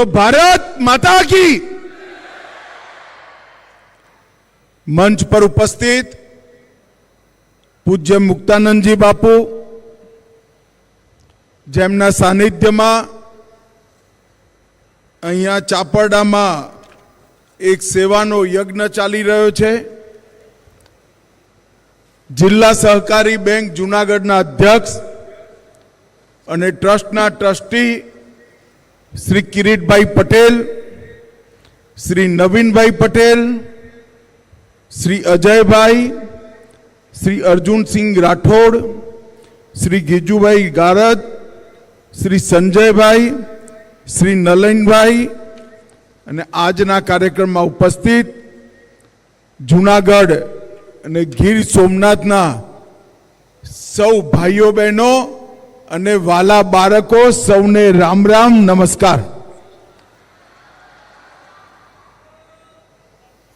બોલો, ભારત માતા કી. મંચ પર ઉપસ્થિત પૂજ્ય મુક્તાનંદજી બાપુ, જેમના સાનિધ્યમાં અહીંયા ચાપરડામાં એક સેવાનો યજ્ઞ ચાલી રહ્યો છે. જિલ્લા સહકારી બેંક જુનાગઢના અધ્યક્ષ અને ટ્રસ્ટના ટ્રસ્ટી શ્રી કિરીટભાઈ પટેલ શ્રી નવીનભાઈ પટેલ શ્રી અજયભાઈ શ્રી અર્જુનસિંહ રાઠોડ શ્રી ગીજુભાઈ ગારદ શ્રી સંજયભાઈ શ્રી નલનભાઈ અને આજના કાર્યક્રમમાં ઉપસ્થિત જુનાગઢ અને ગીર સોમનાથના સૌ ભાઈઓ બહેનો અને વાલા બાળકો સૌને રામ રામ નમસ્કાર.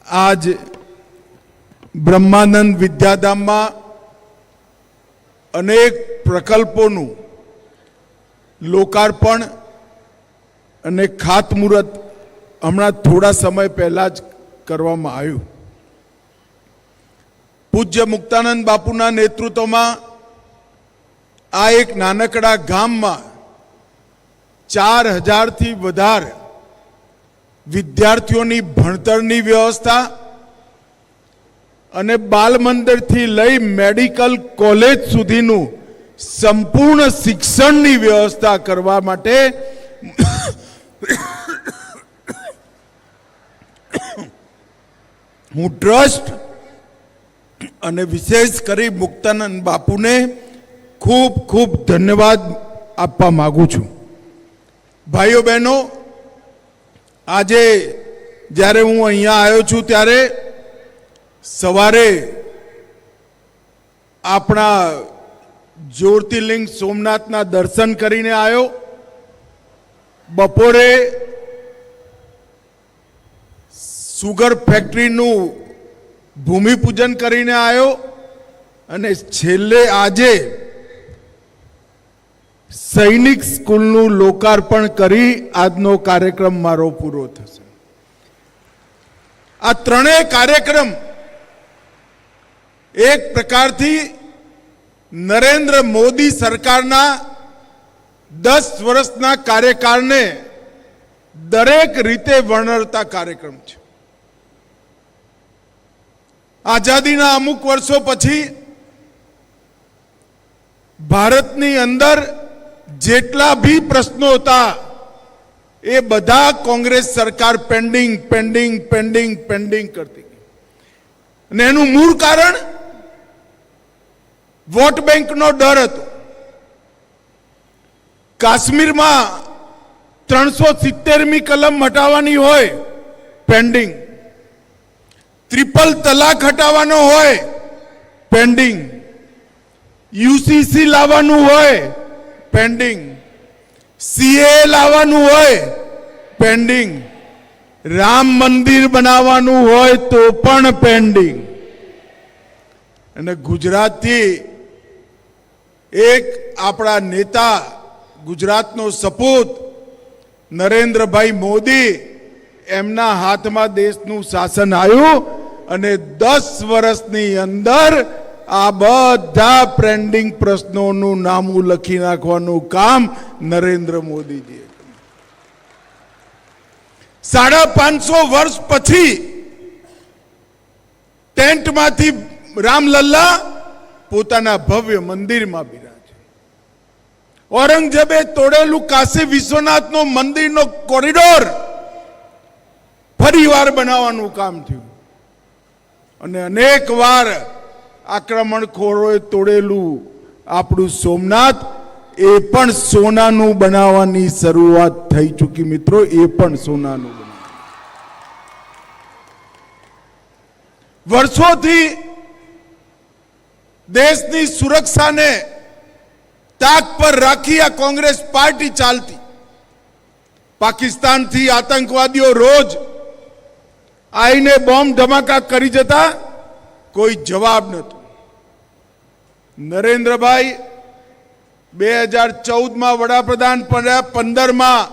આજ બ્રહ્માનંદ વિદ્યાધામમાં અનેક પ્રકલ્પોનું લોકાર્પણ અને ખાતમુહૂર્ત હમણાં થોડા સમય પહેલાં જ કરવામાં આવ્યું. પૂજ્ય મુક્તાનંદ બાપુના નેતૃત્વમાં આ એક નાનકડા ગામમાં ચાર હજારથી વધારે વિદ્યાર્થીઓની ભણતરની વ્યવસ્થા અને બાલ મંદિરથી લઈ મેડિકલ કોલેજ સુધીનું સંપૂર્ણ શિક્ષણની વ્યવસ્થા કરવા માટે હું ટ્રસ્ટ અને વિશેષ કરી મુક્તાનંદ બાપુને ખૂબ ખૂબ ધન્યવાદ આપવા માગું છું. ભાઈઓ બહેનો, આજે જ્યારે હું અહીંયા આવ્યો છું ત્યારે સવારે આપણા જ્યોતિર્લિંગ સોમનાથના દર્શન કરીને આવ્યો. બપોરે સુગર ફેક્ટરીનું ભૂમિપૂજન કરીને આવ્યો અને છેલ્લે આજે સૈનિક સ્કૂલનું લોકાર્પણ કરી આજનો કાર્યક્રમ મારો પૂરો થશે. આ ત્રણેય કાર્યક્રમ એક પ્રકારથી નરેન્દ્ર મોદી સરકારના દસ વર્ષના કાર્યકાળને દરેક રીતે વર્ણરતા કાર્યક્રમ છે. આઝાદીના અમુક વર્ષો પછી ભારતની અંદર જેટલા બી પ્રશ્નો હતા, એ બધા કોંગ્રેસ સરકાર પેન્ડિંગ પેન્ડિંગ પેન્ડિંગ પેન્ડિંગ કરતી અને એનું મૂળ કારણ વોટ બેંકનો ડર હતો. કાશ્મીરમાં ત્રણસો સિત્તેરમી કલમ હટાવવાની હોય પેન્ડિંગ ત્રિપલ તલાક હટાવવાનો હોય પેન્ડિંગ યુસીસી લાવવાનું હોય પેન્ડિંગ સીએ લાવવાનું હોય પેન્ડિંગ રામ મંદિર બનાવવાનું હોય તો પણ પેન્ડિંગ અને ગુજરાતથી એક આપણા નેતા, ગુજરાતનો સપૂત, નરેન્દ્રભાઈ મોદી, એમના હાથમાં દેશનું શાસન આવ્યું અને દસ વર્ષની અંદર આ બધા પેન્ડિંગ પ્રશ્નોનું નામું લખી નાખવાનું કામ નરેન્દ્ર મોદીજીએ સાડા પાંચસો વર્ષ પછી ટેન્ટમાંથી રામલલ્લા પોતાના ભવ્ય મંદિરમાં બિરાજે. ઔરંગઝેબે તોડેલું કાશી વિશ્વનાથનો મંદિરનો કોરિડોર ફરી વાર બનાવવાનું કામ થયું. અને અનેક વાર આક્રમણખોરોએ તોડેલું આપણું સોમનાથ, એ પણ સોનાનું બનાવવાની શરૂઆત થઈ ચૂકી મિત્રો, એ પણ સોનાનું વર્ષોથી દેશની સુરક્ષાને તાક પર રાખી આ કોંગ્રેસ પાર્ટી ચાલતી. પાકિસ્તાનથી આતંકવાદીઓ રોજ આઈને બોમ્બ ધમાકા કરી જતા કોઈ જવાબ નહોતો. નરેન્દ્રભાઈ બે હજાર ચૌદમાં વડાપ્રધાન પંદરમાં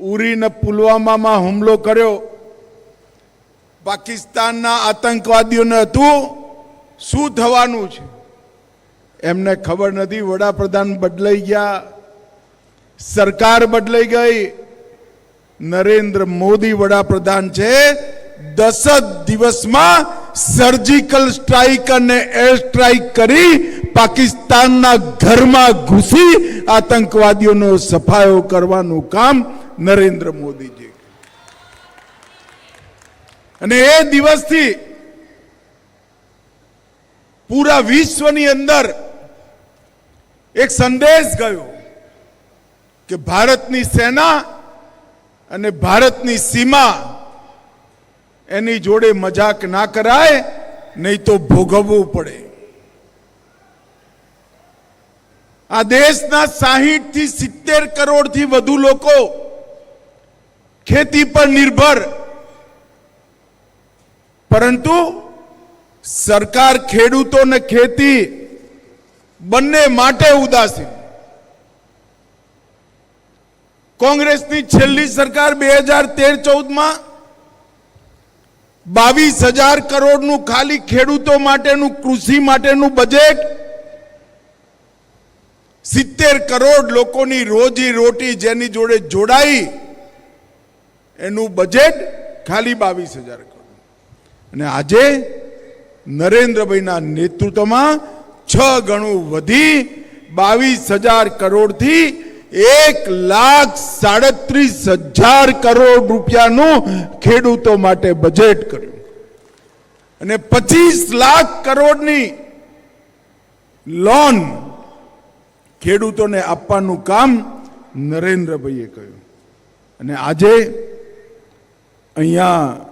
ઉરીને પુલવામામાં હુમલો કર્યો. પાકિસ્તાનના આતંકવાદીઓને હતું, શું થવાનું છે? એમને ખબર નથી, વડાપ્રધાન બદલાઈ ગયા, સરકાર બદલાઈ ગઈ. નરેન્દ્ર મોદી વડાપ્રધાન છે, દસ જ દિવસમાં સર્જિકલ સ્ટ્રાઇક અને એર સ્ટ્રાઇક કરી પાકિસ્તાનના ઘરમાં ઘૂસી આતંકવાદીઓનો સફાયો કરવાનું કામ નરેન્દ્ર મોદીજી અને એ દિવસથી પૂરા વિશ્વની અંદર એક સંદેશ ગયો કે ભારતની સેના અને ભારતની સીમા એની જોડે મજાક ના કરાય, નહીં તો ભોગવવું પડે. આ દેશના સાહીઠથી સિત્તેર કરોડથી વધુ લોકો ખેતી પર નિર્ભર. પરંતુ સરકાર ખેડૂતો ને ખેતી બંને માટે ઉદાસીન. કોંગ્રેસની છેલ્લી સરકાર બે હજાર તેર ચૌદમાં બાવીસ હજાર કરોડનું ખાલી ખેડૂતો માટેનું, કૃષિ માટેનું બજેટ સિત્તેર કરોડ લોકોની રોજી રોટી જેની જોડે જોડાઈ, એનું બજેટ ખાલી બાવીસ હજાર કરોડ. અને આજે નરેન્દ્રભાઈના નેતૃત્વમાં છ ગણું વધી બાવીસ હજાર કરોડથી એક લાખ સાડત્રીસ હજાર કરોડ રૂપિયાનું ખેડૂતો માટે બજેટ કર્યું. અને પચીસ લાખ કરોડની લોન ખેડૂતોને આપવાનું કામ નરેન્દ્રભાઈએ કહ્યું અને આજે અહીંયા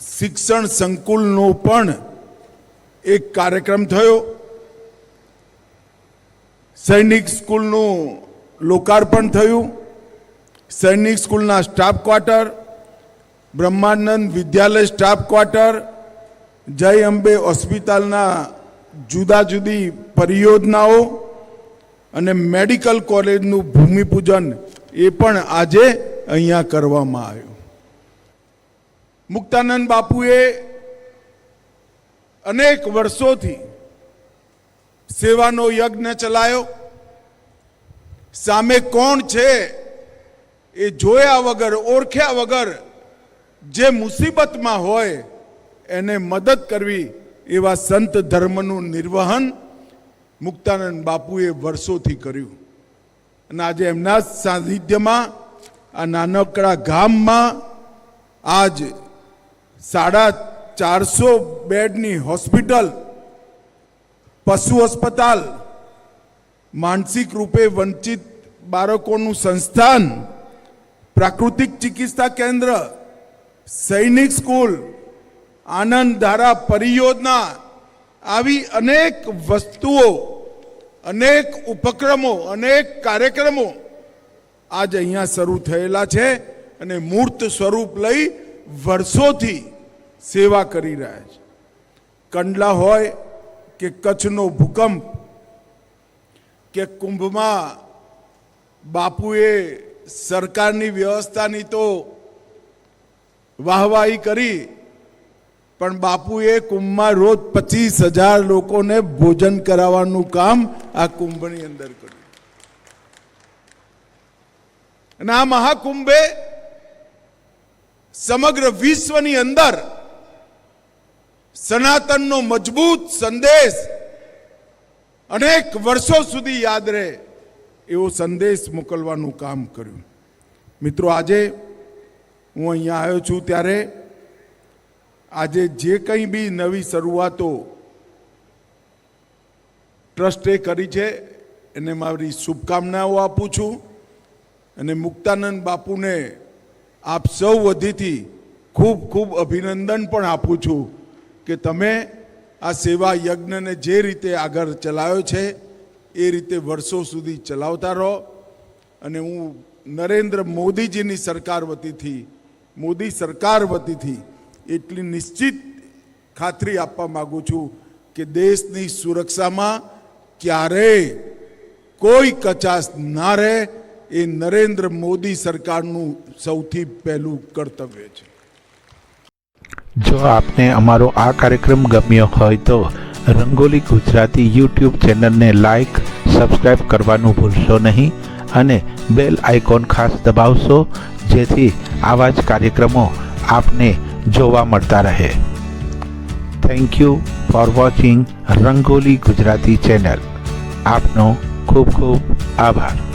શિક્ષણ સંકુલનો પણ એક કાર્યક્રમ થયો. સૈનિક સ્કૂલનું લોકાર્પણ થયું. સૈનિક સ્કૂલના સ્ટાફ ક્વાર્ટર, બ્રહ્માનંદ વિદ્યાલય સ્ટાફ ક્વાર્ટર, જય અંબે હોસ્પિટલના જુદા જુદી પરિયોજનાઓ અને મેડિકલ કોલેજનું ભૂમિપૂજન એ પણ આજે અહીંયા કરવામાં આવ્યું. મુક્તાનંદ બાપુએ અનેક વર્ષોથી સેવાનો યજ્ઞ ચલાયો. સામે કોણ છે એ જોયા વગર, ઓળખ્યા વગર જે મુસીબતમાં હોય એને મદદ કરવી એવા સંત ધર્મનું નિર્વહન મુક્તાનંદ બાપુએ વર્ષોથી કર્યું. અને આજે એમના સાનિધ્યમાં, આ નાનકડા ગામમાં આજ સાડા ચારસો બેડની હોસ્પિટલ પશુ અસ્પતાલ માનસિક રૂપે વંચિત બાળકોનું સંસ્થાન, પ્રાકૃતિક ચિકિત્સા કેન્દ્ર, સૈનિક સ્કૂલ, આનંદ ધારા પરિયોજના આવી અનેક વસ્તુઓ, અનેક ઉપક્રમો, અનેક કાર્યક્રમો આજ અહીંયા શરૂ થયેલા છે અને મૂર્ત સ્વરૂપ લઈ વર્ષોથી સેવા કરી રહ્યા છે. કંડલા હોય કે કચ્છનો ભૂકંપ, કે કુંભમાં બાપુએ સરકારની વ્યવસ્થાની તો વાહવાહી કરી, પણ બાપુએ કુંભમાં રોજ પચીસ હજાર લોકોને ભોજન કરાવવાનું કામ આ કુંભની અંદર કર્યું. અને આ મહાકુંભે સમગ્ર વિશ્વની અંદર સનાતનનો મજબૂત સંદેશ અનેક વર્ષો સુધી યાદ રહે એવો સંદેશ મોકલવાનું કામ કર્યું. મિત્રો, આજે હું અહીંયા આવ્યો છું ત્યારે આજે જે કંઈ બી નવી શરૂઆતો ટ્રસ્ટે કરી છે, એને મારી શુભકામનાઓ આપું છું અને મુક્તાનંદ બાપુને આપ સૌ વધીથી ખૂબ ખૂબ અભિનંદન પણ આપું છું. કે તમે આ સેવા યજ્ઞને જે રીતે આગળ ચલાવ્યો છે, એ રીતે વર્ષો સુધી ચલાવતા રહો. અને હું નરેન્દ્ર મોદીજીની સરકાર વતીથી, મોદી સરકાર વતીથી એટલી નિશ્ચિત ખાતરી આપવા માગું છું કે દેશની સુરક્ષામાં ક્યારેય કોઈ કચાશ ના રહે, એ નરેન્દ્ર મોદી સરકારનું સૌથી પહેલું કર્તવ્ય છે. જો આપને અમારો આ કાર્યક્રમ ગમ્યો હોય તો રંગોલી ગુજરાતી યુટ્યુબ ચેનલને લાઇક સબસ્ક્રાઇબ કરવાનું ભૂલશો નહીં અને બેલ આઇકોન ખાસ દબાવશો, જેથી આવા જ કાર્યક્રમો આપને જોવા મળતા રહે. Thank you for watching Rangoli Gujarati channel. આપનો ખૂબ ખૂબ આભાર.